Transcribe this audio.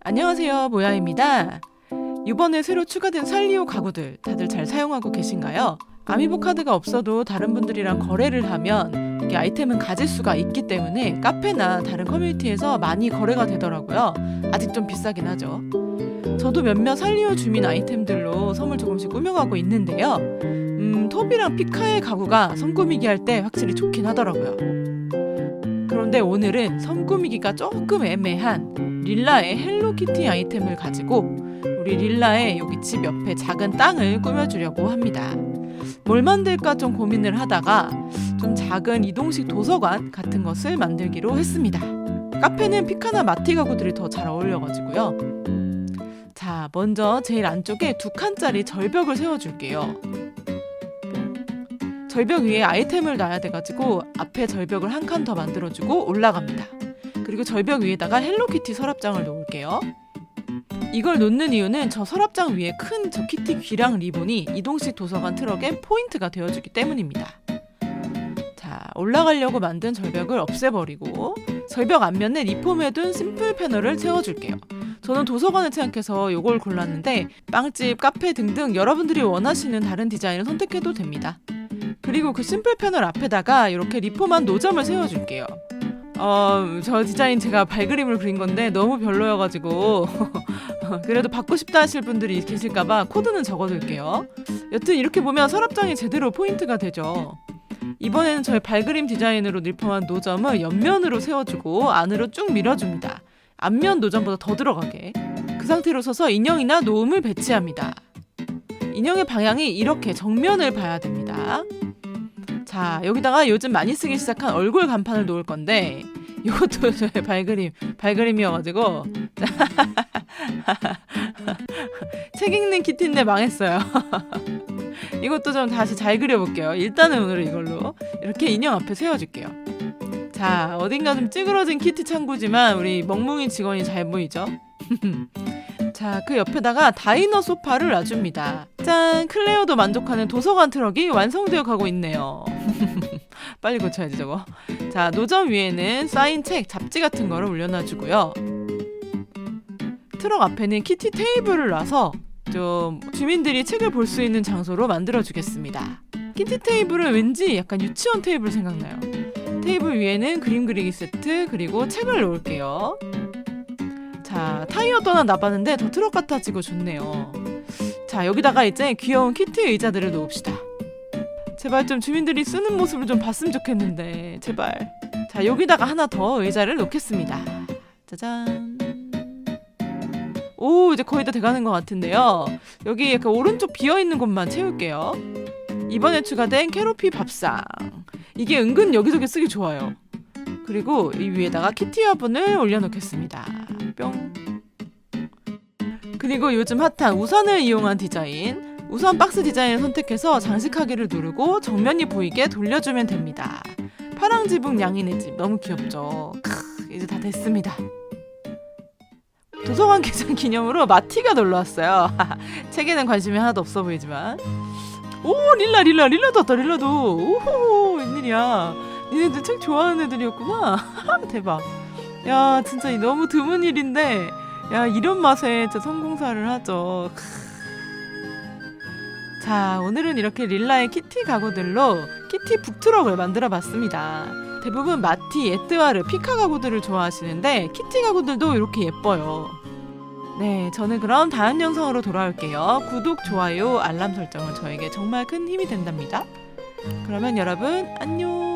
안녕하세요, 모야입니다. 이번에 새로 추가된 살리오 가구들 다들 잘 사용하고 계신가요? 아미보 카드가 없어도 다른 분들이랑 거래를 하면 이게 아이템은 가질 수가 있기 때문에 카페나 다른 커뮤니티에서 많이 거래가 되더라고요. 아직 좀 비싸긴 하죠. 저도 몇몇 살리오 주민 아이템들로 선물 조금씩 꾸며가고 있는데요. 음, 톱이랑 피카의 가구가 섬 꾸미기 할 때 확실히 좋긴 하더라고요. 그런데 오늘은 섬 꾸미기가 조금 애매한 릴라의 헬로키티 아이템을 가지고 우리 릴라의 여기 집 옆에 작은 땅을 꾸며주려고 합니다. 뭘 만들까 좀 고민을 하다가 좀 작은 이동식 도서관 같은 것을 만들기로 했습니다. 카페는 피카나 마티 가구들이 더 잘 어울려가지고요. 자, 먼저 제일 안쪽에 두 칸짜리 절벽을 세워줄게요. 절벽 위에 아이템을 놔야 돼가지고 앞에 절벽을 한 칸 더 만들어주고 올라갑니다. 그리고 절벽 위에다가 헬로키티 서랍장을 놓을게요. 이걸 놓는 이유는 저 서랍장 위에 큰 저 키티 귀랑 리본이 이동식 도서관 트럭의 포인트가 되어주기 때문입니다. 자, 올라가려고 만든 절벽을 없애버리고 절벽 앞면에 리폼해둔 심플 패널을 세워줄게요. 저는 도서관을 생각해서 이걸 골랐는데 빵집, 카페 등등 여러분들이 원하시는 다른 디자인을 선택해도 됩니다. 그리고 그 심플 패널 앞에다가 이렇게 리폼한 노점을 세워줄게요. 어, 저 디자인 제가 발그림을 그린 건데 너무 별로여가지고 그래도 받고 싶다 하실 분들이 계실까봐 코드는 적어둘게요. 여튼 이렇게 보면 서랍장이 제대로 포인트가 되죠. 이번에는 저의 발그림 디자인으로 리폼한 노점을 옆면으로 세워주고 안으로 쭉 밀어줍니다. 앞면 노점보다 더 들어가게. 그 상태로 서서 인형이나 노음을 배치합니다. 인형의 방향이 이렇게 정면을 봐야 됩니다. 자, 여기다가 요즘 많이 쓰기 시작한 얼굴 간판을 놓을 건데 이것도 저의 발그림, 발그림이어가지고 책 읽는 키티인데 망했어요. 이것도 좀 다시 잘 그려볼게요. 일단은 오늘 이걸로 이렇게 인형 앞에 세워줄게요. 자, 어딘가 좀 찌그러진 키티 창구지만 우리 멍뭉이 직원이 잘 보이죠? 자, 그 옆에다가 다이너 소파를 놔줍니다. 짠! 클레어도 만족하는 도서관 트럭이 완성되어 가고 있네요. 빨리 고쳐야지 저거. 자, 노점 위에는 쌓인 책, 잡지 같은 거를 올려놔주고요. 트럭 앞에는 키티 테이블을 놔서 좀 주민들이 책을 볼 수 있는 장소로 만들어주겠습니다. 키티 테이블은 왠지 약간 유치원 테이블 생각나요. 테이블 위에는 그림 그리기 세트 그리고 책을 놓을게요. 자, 타이어도 하나 놔봤는데 더 트럭 같아지고 좋네요. 자, 여기다가 이제 귀여운 키티 의자들을 놓읍시다. 제발 좀 주민들이 쓰는 모습을 좀 봤으면 좋겠는데, 제발. 자, 여기다가 하나 더 의자를 놓겠습니다. 짜잔. 오, 이제 거의 다 돼가는 것 같은데요. 여기 약간 오른쪽 비어있는 곳만 채울게요. 이번에 추가된 캐로피 밥상. 이게 은근 여기저기 쓰기 좋아요. 그리고 이 위에다가 키티 화분을 올려놓겠습니다. 뿅. 그리고 요즘 핫한 우산을 이용한 디자인. 우산 박스 디자인을 선택해서 장식하기를 누르고 정면이 보이게 돌려주면 됩니다. 파랑 지붕 양인의 집 너무 귀엽죠. 크, 이제 다 됐습니다. 도서관 개장 기념으로 마티가 놀러 왔어요. 책에는 관심이 하나도 없어 보이지만. 오 릴라 릴라 릴라도 왔다 릴라도. 오호 웬일이야. 니네들 책 좋아하는 애들이었구나. 대박. 야 진짜 이 너무 드문 일인데 야 이런 맛에 진짜 성공사를 하죠. 크. 자 오늘은 이렇게 릴라의 키티 가구들로 키티 북트럭을 만들어 봤습니다. 대부분 마티, 에뜨와 르, 피카 가구들을 좋아하시는데 키티 가구들도 이렇게 예뻐요. 네, 저는 그럼 다음 영상으로 돌아올게요. 구독, 좋아요, 알람 설정은 저에게 정말 큰 힘이 된답니다. 그러면 여러분 안녕.